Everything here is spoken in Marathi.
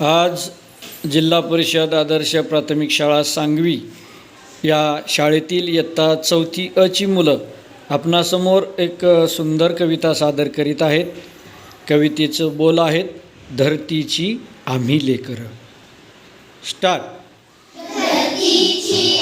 आज जिल्हा परिषद आदर्श प्राथमिक शाळा सांगवी या शाळेतील इयत्ता चौथी अची मुलं आपणासमोर एक सुंदर कविता सादर करीत आहेत. कवितेचं बोल आहेत धरतीची आम्ही लेकरं. स्टार्ट. धरतीची